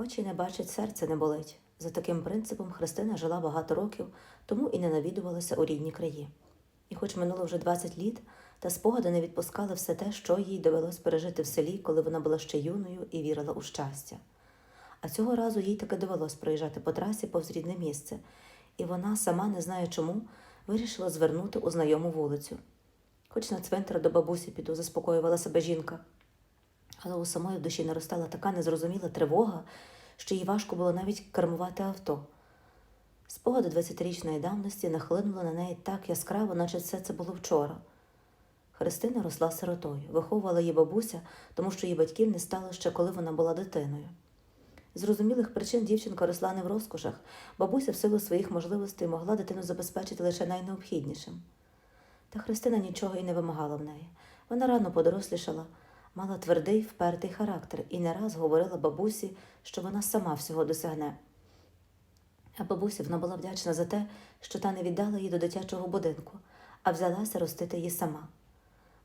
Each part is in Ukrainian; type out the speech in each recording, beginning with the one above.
Очі не бачать, серце не болить. За таким принципом Христина жила багато років, тому і не навідувалася у рідні краї. І хоч минуло вже 20 літ, та спогади не відпускали все те, що їй довелось пережити в селі, коли вона була ще юною і вірила у щастя. А цього разу їй таки довелось проїжджати по трасі повз рідне місце, і вона, сама не знає чому, вирішила звернути у знайому вулицю. Хоч на цвинтар до бабусі піду, заспокоювала себе жінка. Але у самої в душі наростала така незрозуміла тривога, що їй важко було навіть кермувати авто. Спогади 20-річної давності нахлинули на неї так яскраво, наче все це було вчора. Христина росла сиротою, виховувала її бабуся, тому що її батьків не стало ще коли вона була дитиною. З зрозумілих причин дівчинка росла не в розкошах, бабуся в силу своїх можливостей могла дитину забезпечити лише найнеобхіднішим. Та Христина нічого і не вимагала в неї. Вона рано подорослішала, мала твердий, впертий характер і не раз говорила бабусі, що вона сама всього досягне. А бабусі вона була вдячна за те, що та не віддала її до дитячого будинку, а взялася ростити її сама.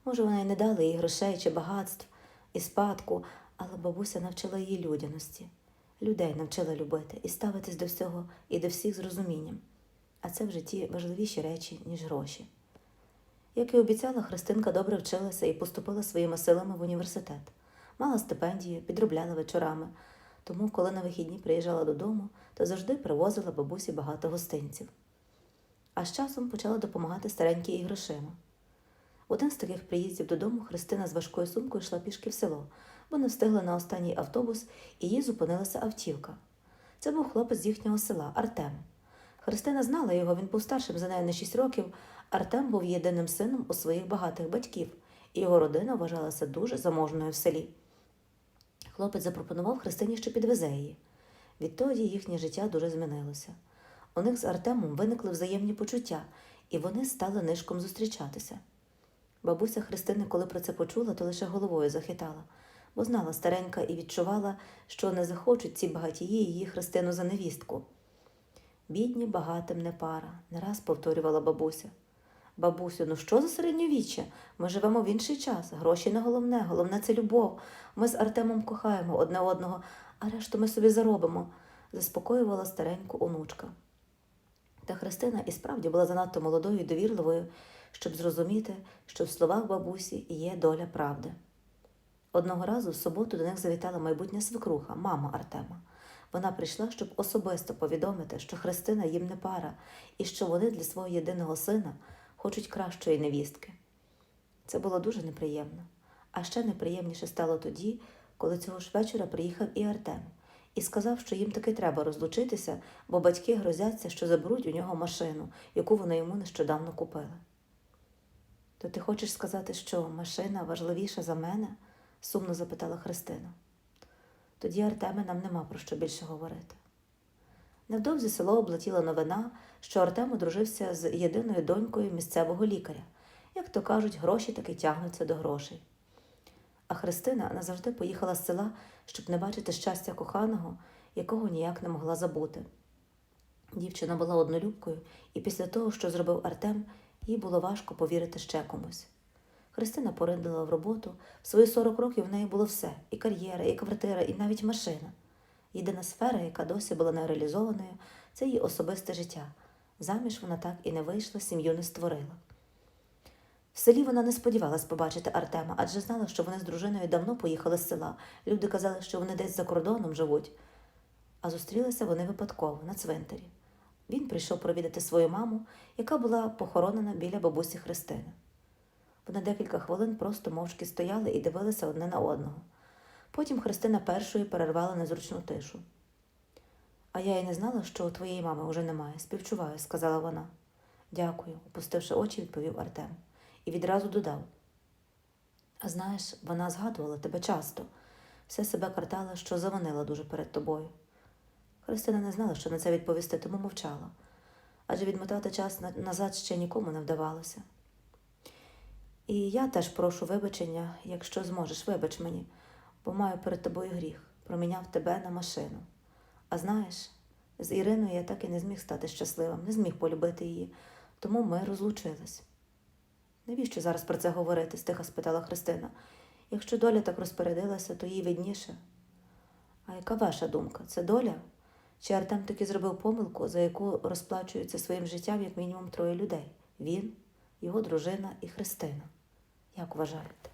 Може, вона й не дала їй грошей чи багатств і спадку, але бабуся навчила її людяності. Людей навчила любити і ставитись до всього і до всіх з розумінням. А це в житті важливіші речі, ніж гроші. Як і обіцяла, Христинка добре вчилася і поступила своїми силами в університет. Мала стипендію, підробляла вечорами. Тому, коли на вихідні приїжджала додому, то завжди привозила бабусі багато гостинців. А з часом почала допомагати старенькій і грошима. Один з таких приїздів додому Христина з важкою сумкою йшла пішки в село, бо не встигла на останній автобус, і їй зупинилася автівка. Це був хлопець з їхнього села Артем. Христина знала його, він був старшим за нею на 6 років. Артем був єдиним сином у своїх багатих батьків, і його родина вважалася дуже заможною в селі. Хлопець запропонував Христині, що підвезе її. Відтоді їхнє життя дуже змінилося. У них з Артемом виникли взаємні почуття, і вони стали нишком зустрічатися. Бабуся Христини, коли про це почула, то лише головою захитала, бо знала старенька і відчувала, що не захочуть ці багатії її Христину за невістку. Бідні, багатим не пара, не раз повторювала бабуся. Бабусю, ну що за середньовіччя? Ми живемо в інший час. Гроші не головне, головне це любов. Ми з Артемом кохаємо одне одного, а решту ми собі заробимо, заспокоювала стареньку онучка. Та Христина і справді була занадто молодою і довірливою, щоб зрозуміти, що в словах бабусі є доля правди. Одного разу в суботу до них завітала майбутня свекруха, мама Артема. Вона прийшла, щоб особисто повідомити, що Христина їм не пара, і що вони для свого єдиного сина хочуть кращої невістки. Це було дуже неприємно. А ще неприємніше стало тоді, коли цього ж вечора приїхав і Артем і сказав, що їм таки треба розлучитися, бо батьки грозяться, що заберуть у нього машину, яку вони йому нещодавно купили. То ти хочеш сказати, що машина важливіша за мене? сумно запитала Христина. Тоді, Артеме, нам нема про що більше говорити. Невдовзі село облетіла новина, що Артем одружився з єдиною донькою місцевого лікаря. Як то кажуть, гроші таки тягнуться до грошей. А Христина назавжди поїхала з села, щоб не бачити щастя коханого, якого ніяк не могла забути. Дівчина була однолюбкою, і після того, що зробив Артем, їй було важко повірити ще комусь. Христина поридила в роботу. В свої 40 років в неї було все: і кар'єра, і квартира, і навіть машина. Єдина сфера, яка досі була нереалізованою, це її особисте життя. Заміж вона так і не вийшла, сім'ю не створила. В селі вона не сподівалась побачити Артема, адже знала, що вони з дружиною давно поїхали з села. Люди казали, що вони десь за кордоном живуть. А зустрілися вони випадково на цвинтарі. Він прийшов провідати свою маму, яка була похоронена біля бабусі Христини. Вони декілька хвилин просто мовчки стояли і дивилися одне на одного. Потім Христина першою перервала незручну тишу. А я й не знала, що у твоєї мами вже немає. Співчуваю, сказала вона. Дякую, опустивши очі, відповів Артем і відразу додав. А знаєш, вона згадувала тебе часто, все себе картала, що завинила дуже перед тобою. Христина не знала, що на це відповісти, тому мовчала, адже відмотати час назад ще нікому не вдавалося. І я теж прошу вибачення, якщо зможеш, вибач мені, бо маю перед тобою гріх, проміняв тебе на машину. А знаєш, з Іриною я так і не зміг стати щасливим, не зміг полюбити її, тому ми розлучились. Навіщо зараз про це говорити? стиха спитала Христина. Якщо доля так розпорядилася, то їй видніше. А яка ваша думка? Це доля? Чи Артем таки зробив помилку, за яку розплачується своїм життям як мінімум троє людей? Він, його дружина і Христина. Як вважаєте?